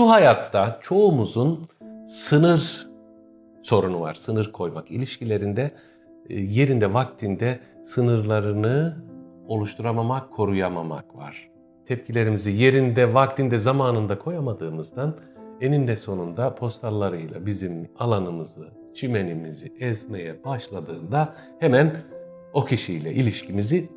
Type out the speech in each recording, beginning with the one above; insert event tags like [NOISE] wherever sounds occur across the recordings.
Şu hayatta çoğumuzun sınır sorunu var. Sınır koymak ilişkilerinde e, yerinde vaktinde sınırlarını oluşturamamak, koruyamamak var. Tepkilerimizi yerinde, vaktinde, zamanında koyamadığımızdan eninde sonunda postallarıyla bizim alanımızı, çimenimizi ezmeye başladığında hemen o kişiyle ilişkimizi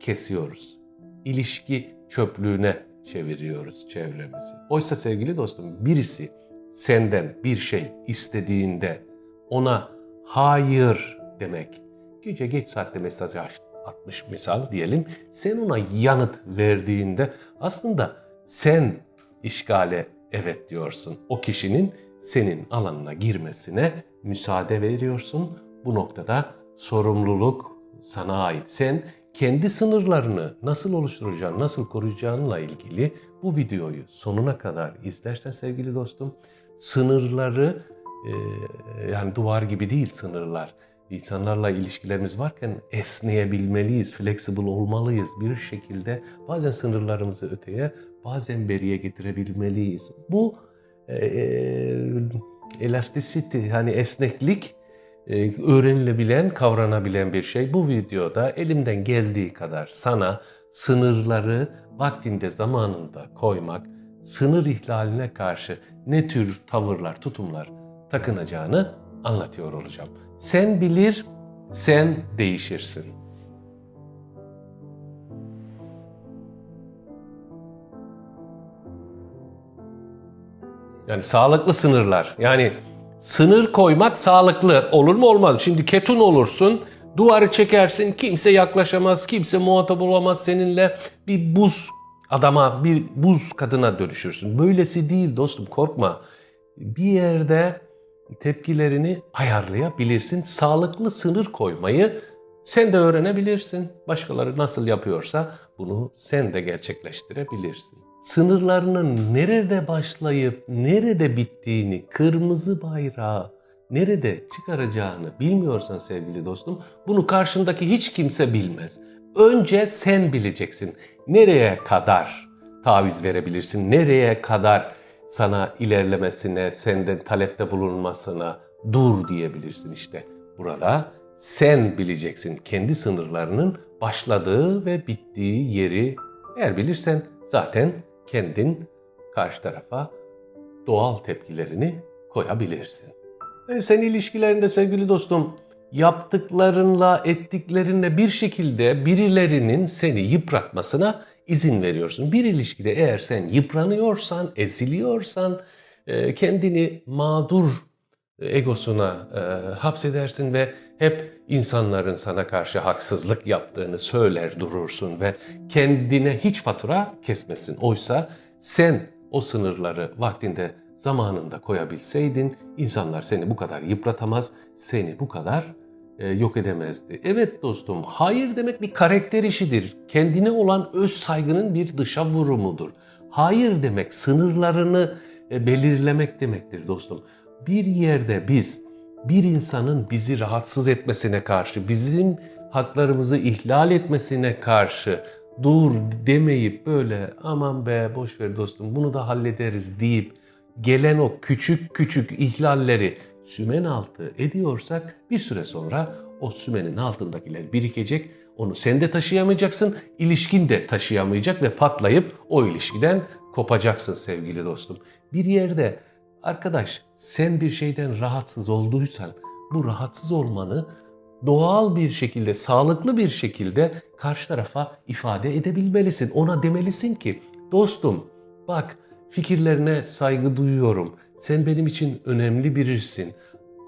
kesiyoruz. İlişki çöplüğüne çeviriyoruz çevremizi. Oysa sevgili dostum birisi senden bir şey istediğinde ona hayır demek. Gece geç saatte mesaj atmış misal diyelim. Sen ona yanıt verdiğinde aslında sen işgale evet diyorsun. O kişinin senin alanına girmesine müsaade veriyorsun. Bu noktada sorumluluk sana ait. Sen kendi sınırlarını nasıl oluşturacağın, nasıl koruyacağınla ilgili bu videoyu sonuna kadar izlersen sevgili dostum, sınırları e, yani duvar gibi değil sınırlar. İnsanlarla ilişkilerimiz varken esneyebilmeliyiz, flexible olmalıyız bir şekilde. Bazen sınırlarımızı öteye, bazen beriye getirebilmeliyiz. Bu e, elasticity, hani esneklik öğrenilebilen, kavranabilen bir şey. Bu videoda elimden geldiği kadar sana sınırları vaktinde, zamanında koymak, sınır ihlaline karşı ne tür tavırlar, tutumlar takınacağını anlatıyor olacağım. Sen bilir, sen değişirsin. Yani sağlıklı sınırlar. Yani sınır koymak sağlıklı olur mu olmaz? Şimdi ketun olursun, duvarı çekersin, kimse yaklaşamaz, kimse muhatap olamaz seninle. Bir buz adama, bir buz kadına dönüşürsün. Böylesi değil dostum korkma. Bir yerde tepkilerini ayarlayabilirsin. Sağlıklı sınır koymayı sen de öğrenebilirsin. Başkaları nasıl yapıyorsa bunu sen de gerçekleştirebilirsin. Sınırlarının nerede başlayıp nerede bittiğini, kırmızı bayrağı nerede çıkaracağını bilmiyorsan sevgili dostum, bunu karşındaki hiç kimse bilmez. Önce sen bileceksin. Nereye kadar taviz verebilirsin? Nereye kadar sana ilerlemesine, senden talepte bulunmasına dur diyebilirsin işte. Burada sen bileceksin kendi sınırlarının başladığı ve bittiği yeri. Eğer bilirsen zaten kendin karşı tarafa doğal tepkilerini koyabilirsin. Yani sen ilişkilerinde sevgili dostum yaptıklarınla, ettiklerinle bir şekilde birilerinin seni yıpratmasına izin veriyorsun. Bir ilişkide eğer sen yıpranıyorsan, eziliyorsan, e, kendini mağdur egosuna e, hapsedersin ve hep insanların sana karşı haksızlık yaptığını söyler durursun ve kendine hiç fatura kesmesin. Oysa sen o sınırları vaktinde zamanında koyabilseydin insanlar seni bu kadar yıpratamaz, seni bu kadar e, yok edemezdi. Evet dostum, hayır demek bir karakter işidir. Kendine olan öz saygının bir dışa vurumudur. Hayır demek sınırlarını e, belirlemek demektir dostum. Bir yerde biz bir insanın bizi rahatsız etmesine karşı, bizim haklarımızı ihlal etmesine karşı dur demeyip böyle aman be boş ver dostum bunu da hallederiz deyip gelen o küçük küçük ihlalleri sümen altı ediyorsak bir süre sonra o sümenin altındakiler birikecek. Onu sen de taşıyamayacaksın, ilişkin de taşıyamayacak ve patlayıp o ilişkiden kopacaksın sevgili dostum. Bir yerde arkadaş sen bir şeyden rahatsız olduysan bu rahatsız olmanı doğal bir şekilde, sağlıklı bir şekilde karşı tarafa ifade edebilmelisin. Ona demelisin ki dostum bak fikirlerine saygı duyuyorum. Sen benim için önemli birisin.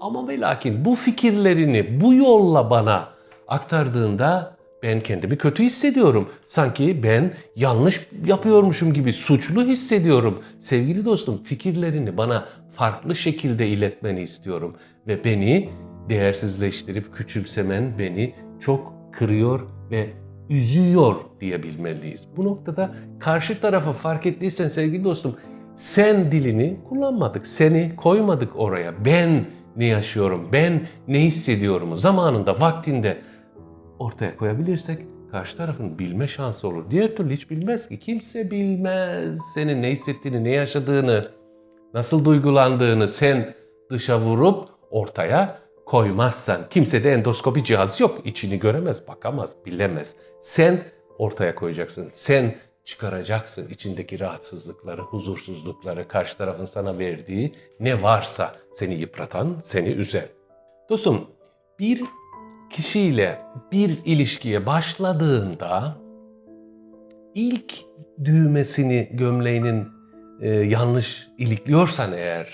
Ama ve lakin bu fikirlerini bu yolla bana aktardığında ben kendimi kötü hissediyorum. Sanki ben yanlış yapıyormuşum gibi suçlu hissediyorum. Sevgili dostum fikirlerini bana farklı şekilde iletmeni istiyorum. Ve beni değersizleştirip küçümsemen beni çok kırıyor ve üzüyor diyebilmeliyiz. Bu noktada karşı tarafa fark ettiysen sevgili dostum sen dilini kullanmadık. Seni koymadık oraya. Ben ne yaşıyorum, ben ne hissediyorum zamanında, vaktinde ortaya koyabilirsek karşı tarafın bilme şansı olur. Diğer türlü hiç bilmez ki. Kimse bilmez senin ne hissettiğini, ne yaşadığını. nasıl duygulandığını sen dışa vurup ortaya koymazsan. Kimsede endoskopi cihazı yok. İçini göremez, bakamaz, bilemez. Sen ortaya koyacaksın. Sen çıkaracaksın içindeki rahatsızlıkları, huzursuzlukları, karşı tarafın sana verdiği ne varsa seni yıpratan, seni üzen. Dostum, bir kişiyle bir ilişkiye başladığında ilk düğmesini gömleğinin e, yanlış ilikliyorsan eğer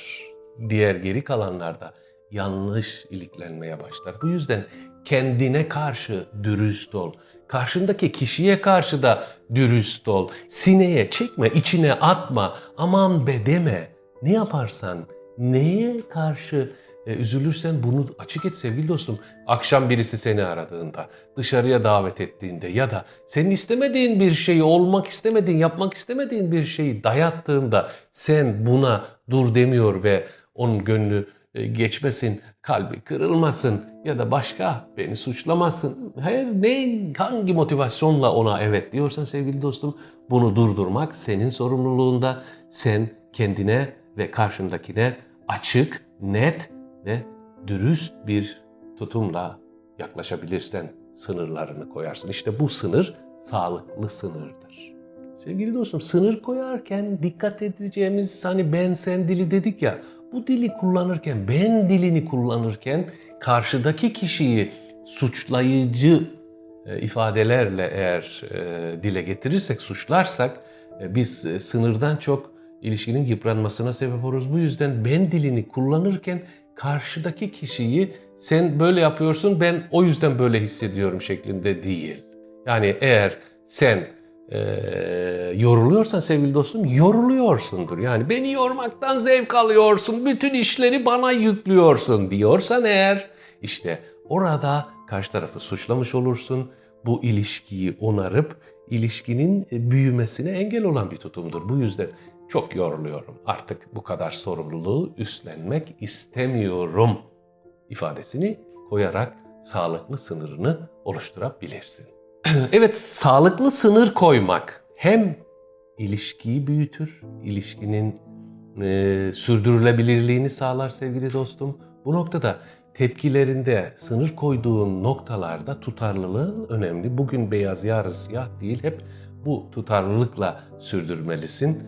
diğer geri kalanlarda yanlış iliklenmeye başlar. Bu yüzden kendine karşı dürüst ol. Karşındaki kişiye karşı da dürüst ol. Sineye çekme, içine atma. Aman be deme. Ne yaparsan, neye karşı e, üzülürsen bunu açık et sevgili dostum. Akşam birisi seni aradığında, dışarıya davet ettiğinde ya da senin istemediğin bir şeyi, olmak istemediğin, yapmak istemediğin bir şeyi dayattığında sen buna dur demiyor ve onun gönlü e, geçmesin, kalbi kırılmasın ya da başka beni suçlamasın. Her ne hangi motivasyonla ona evet diyorsan sevgili dostum bunu durdurmak senin sorumluluğunda. Sen kendine ve karşındakine açık, net ve dürüst bir tutumla yaklaşabilirsen sınırlarını koyarsın. İşte bu sınır sağlıklı sınırdır. Sevgili dostum sınır koyarken dikkat edeceğimiz hani ben sen dili dedik ya bu dili kullanırken ben dilini kullanırken karşıdaki kişiyi suçlayıcı e, ifadelerle eğer e, dile getirirsek, suçlarsak e, biz sınırdan çok ilişkinin yıpranmasına sebep oluruz. Bu yüzden ben dilini kullanırken karşıdaki kişiyi sen böyle yapıyorsun ben o yüzden böyle hissediyorum şeklinde değil. Yani eğer sen e, yoruluyorsan sevgili dostum yoruluyorsundur. Yani beni yormaktan zevk alıyorsun, bütün işleri bana yüklüyorsun diyorsan eğer işte orada karşı tarafı suçlamış olursun. Bu ilişkiyi onarıp ilişkinin büyümesine engel olan bir tutumdur. Bu yüzden çok yoruluyorum. Artık bu kadar sorumluluğu üstlenmek istemiyorum ifadesini koyarak sağlıklı sınırını oluşturabilirsin. [CLEARS THROAT] evet, sağlıklı sınır koymak hem ilişkiyi büyütür, ilişkinin e, sürdürülebilirliğini sağlar sevgili dostum. Bu noktada tepkilerinde, sınır koyduğun noktalarda tutarlılığın önemli. Bugün beyaz, yarın siyah değil. Hep bu tutarlılıkla sürdürmelisin.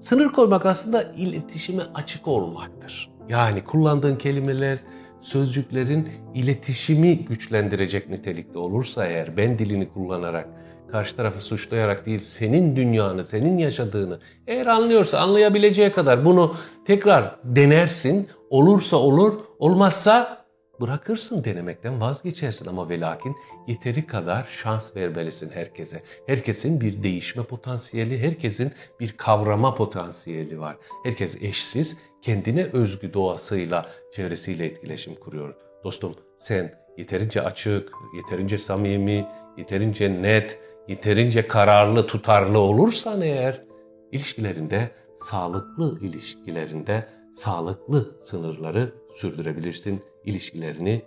Sınır koymak aslında iletişime açık olmaktır. Yani kullandığın kelimeler, sözcüklerin iletişimi güçlendirecek nitelikte olursa eğer ben dilini kullanarak, karşı tarafı suçlayarak değil senin dünyanı, senin yaşadığını eğer anlıyorsa anlayabileceği kadar bunu tekrar denersin. Olursa olur, olmazsa bırakırsın denemekten vazgeçersin ama ve lakin yeteri kadar şans vermelisin herkese. Herkesin bir değişme potansiyeli, herkesin bir kavrama potansiyeli var. Herkes eşsiz, kendine özgü doğasıyla, çevresiyle etkileşim kuruyor. Dostum sen yeterince açık, yeterince samimi, yeterince net, yeterince kararlı, tutarlı olursan eğer ilişkilerinde, sağlıklı ilişkilerinde sağlıklı sınırları sürdürebilirsin. İlişkilerini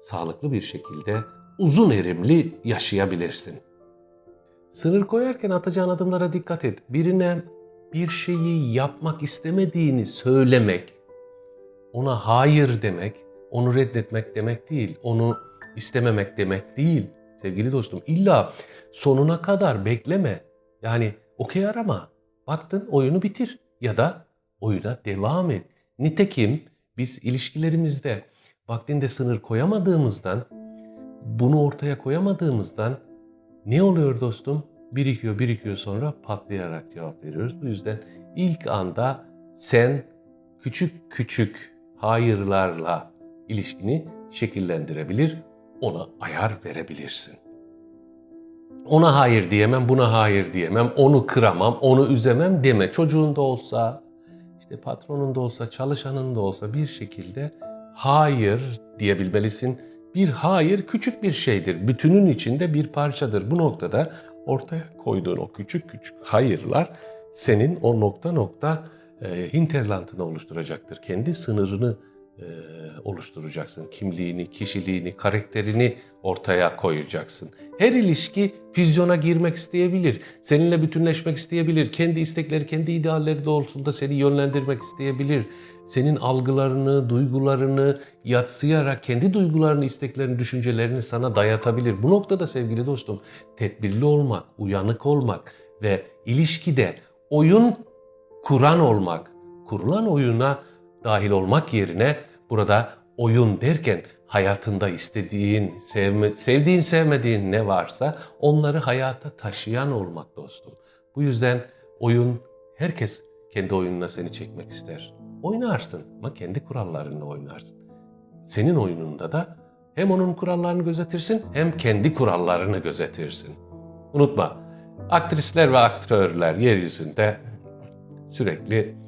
sağlıklı bir şekilde uzun erimli yaşayabilirsin. Sınır koyarken atacağın adımlara dikkat et. Birine bir şeyi yapmak istemediğini söylemek, ona hayır demek, onu reddetmek demek değil, onu istememek demek değil. Sevgili dostum illa sonuna kadar bekleme. Yani okey arama. Baktın oyunu bitir ya da oyuna devam et. Nitekim biz ilişkilerimizde vaktinde sınır koyamadığımızdan, bunu ortaya koyamadığımızdan ne oluyor dostum? Birikiyor, birikiyor sonra patlayarak cevap veriyoruz. Bu yüzden ilk anda sen küçük küçük hayırlarla ilişkini şekillendirebilir, ona ayar verebilirsin. Ona hayır diyemem, buna hayır diyemem, onu kıramam, onu üzemem deme. Çocuğun da olsa, işte patronun da olsa, çalışanın da olsa bir şekilde hayır diyebilmelisin. Bir hayır küçük bir şeydir. Bütünün içinde bir parçadır. Bu noktada ortaya koyduğun o küçük küçük hayırlar senin o nokta nokta e, hinterlandını oluşturacaktır. Kendi sınırını e, oluşturacaksın. Kimliğini, kişiliğini, karakterini ortaya koyacaksın. Her ilişki füzyona girmek isteyebilir. Seninle bütünleşmek isteyebilir. Kendi istekleri, kendi idealleri doğrultusunda seni yönlendirmek isteyebilir. Senin algılarını, duygularını yatsıyarak kendi duygularını, isteklerini, düşüncelerini sana dayatabilir. Bu noktada sevgili dostum tedbirli olmak, uyanık olmak ve ilişkide oyun kuran olmak, kurulan oyuna dahil olmak yerine burada oyun derken hayatında istediğin, sevme, sevdiğin, sevmediğin ne varsa onları hayata taşıyan olmak dostum. Bu yüzden oyun herkes kendi oyununa seni çekmek ister. Oynarsın ama kendi kurallarını oynarsın. Senin oyununda da hem onun kurallarını gözetirsin hem kendi kurallarını gözetirsin. Unutma, aktrisler ve aktörler yeryüzünde sürekli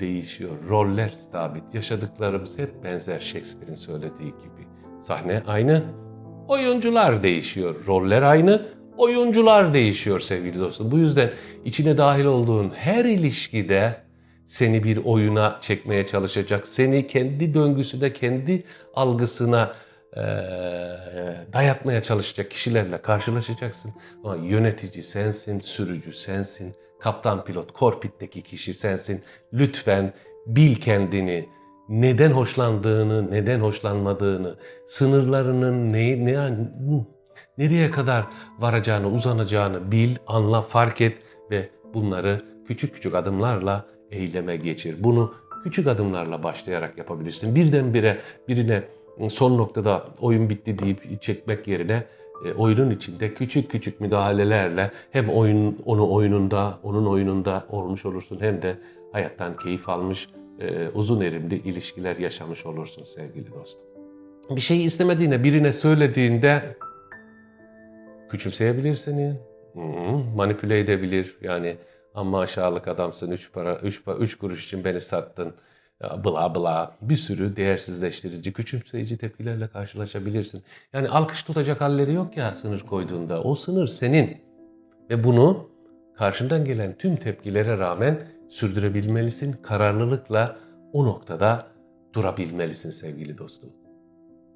değişiyor. Roller sabit. Yaşadıklarımız hep benzer Shakespeare'in söylediği gibi. Sahne aynı, oyuncular değişiyor. Roller aynı, oyuncular değişiyor sevgili dostum. Bu yüzden içine dahil olduğun her ilişkide seni bir oyuna çekmeye çalışacak. Seni kendi döngüsüne, kendi algısına eee, dayatmaya çalışacak kişilerle karşılaşacaksın. Ama yönetici sensin, sürücü sensin, kaptan pilot, korpitteki kişi sensin. Lütfen bil kendini, neden hoşlandığını, neden hoşlanmadığını, sınırlarının ne, ne, nereye kadar varacağını, uzanacağını bil, anla, fark et ve bunları küçük küçük adımlarla eyleme geçir. Bunu küçük adımlarla başlayarak yapabilirsin. Birdenbire birine son noktada oyun bitti deyip çekmek yerine e, oyunun içinde küçük küçük müdahalelerle hem oyun onu oyununda, onun oyununda olmuş olursun hem de hayattan keyif almış e, uzun erimli ilişkiler yaşamış olursun sevgili dostum. Bir şeyi istemediğine birine söylediğinde küçümseyebilir seni, manipüle edebilir. Yani amma aşağılık adamsın, üç para, üç, üç kuruş için beni sattın, bla bla bir sürü değersizleştirici, küçümseyici tepkilerle karşılaşabilirsin. Yani alkış tutacak halleri yok ya sınır koyduğunda. O sınır senin. Ve bunu karşından gelen tüm tepkilere rağmen sürdürebilmelisin. Kararlılıkla o noktada durabilmelisin sevgili dostum.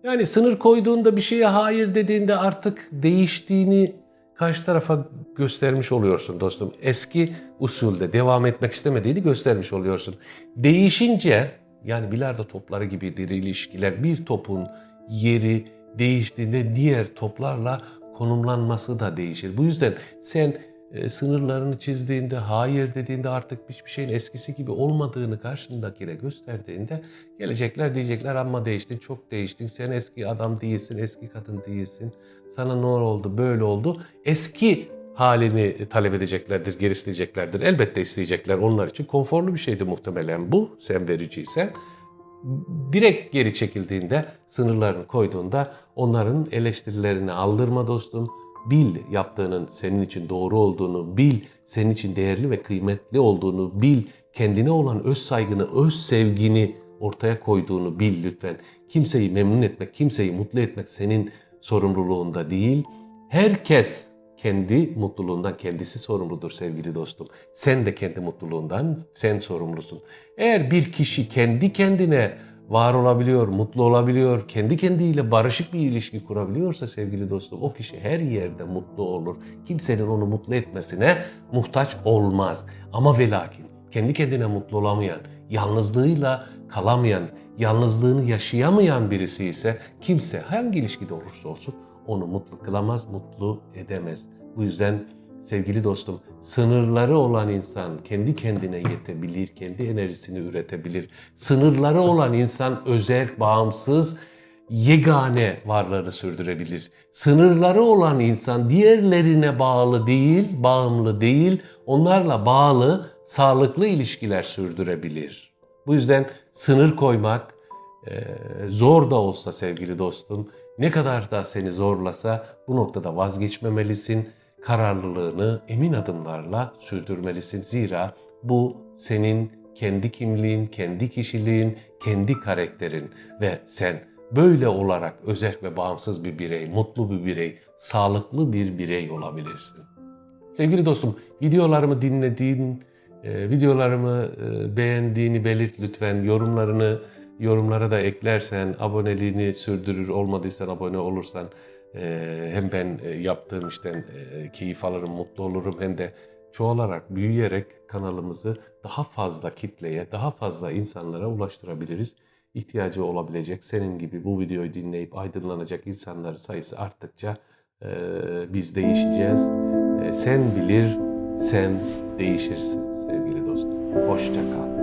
Yani sınır koyduğunda bir şeye hayır dediğinde artık değiştiğini karşı tarafa göstermiş oluyorsun dostum. Eski usulde devam etmek istemediğini göstermiş oluyorsun. Değişince yani bilardo topları gibidir ilişkiler. Bir topun yeri değiştiğinde diğer toplarla konumlanması da değişir. Bu yüzden sen sınırlarını çizdiğinde, hayır dediğinde artık hiçbir şeyin eskisi gibi olmadığını karşındakine gösterdiğinde gelecekler diyecekler ama değiştin, çok değiştin, sen eski adam değilsin, eski kadın değilsin, sana ne oldu, böyle oldu. Eski halini talep edeceklerdir, geri isteyeceklerdir. Elbette isteyecekler onlar için. Konforlu bir şeydi muhtemelen bu, sen vericiysen direkt geri çekildiğinde, sınırlarını koyduğunda onların eleştirilerini aldırma dostum. Bil yaptığının senin için doğru olduğunu, bil senin için değerli ve kıymetli olduğunu, bil kendine olan öz saygını, öz sevgini ortaya koyduğunu bil lütfen. Kimseyi memnun etmek, kimseyi mutlu etmek senin sorumluluğunda değil. Herkes kendi mutluluğundan kendisi sorumludur sevgili dostum. Sen de kendi mutluluğundan sen sorumlusun. Eğer bir kişi kendi kendine var olabiliyor, mutlu olabiliyor, kendi kendiyle barışık bir ilişki kurabiliyorsa sevgili dostum o kişi her yerde mutlu olur. Kimsenin onu mutlu etmesine muhtaç olmaz. Ama ve lakin kendi kendine mutlu olamayan, yalnızlığıyla kalamayan, yalnızlığını yaşayamayan birisi ise kimse hangi ilişkide olursa olsun onu mutlu kılamaz, mutlu edemez. Bu yüzden sevgili dostum sınırları olan insan kendi kendine yetebilir, kendi enerjisini üretebilir. Sınırları olan insan özel, bağımsız, yegane varlığını sürdürebilir. Sınırları olan insan diğerlerine bağlı değil, bağımlı değil, onlarla bağlı, sağlıklı ilişkiler sürdürebilir. Bu yüzden sınır koymak zor da olsa sevgili dostum, ne kadar da seni zorlasa bu noktada vazgeçmemelisin. Kararlılığını emin adımlarla sürdürmelisin. Zira bu senin kendi kimliğin, kendi kişiliğin, kendi karakterin ve sen böyle olarak özel ve bağımsız bir birey, mutlu bir birey, sağlıklı bir birey olabilirsin. Sevgili dostum, videolarımı dinlediğin, e, videolarımı e, beğendiğini belirt lütfen. Yorumlarını Yorumlara da eklersen, aboneliğini sürdürür olmadıysan abone olursan e, hem ben e, yaptığım işten e, keyif alırım, mutlu olurum hem de çoğalarak, büyüyerek kanalımızı daha fazla kitleye, daha fazla insanlara ulaştırabiliriz. İhtiyacı olabilecek senin gibi bu videoyu dinleyip aydınlanacak insanların sayısı arttıkça e, biz değişeceğiz. E, sen bilir, sen değişirsin sevgili dostum. Hoşça kal.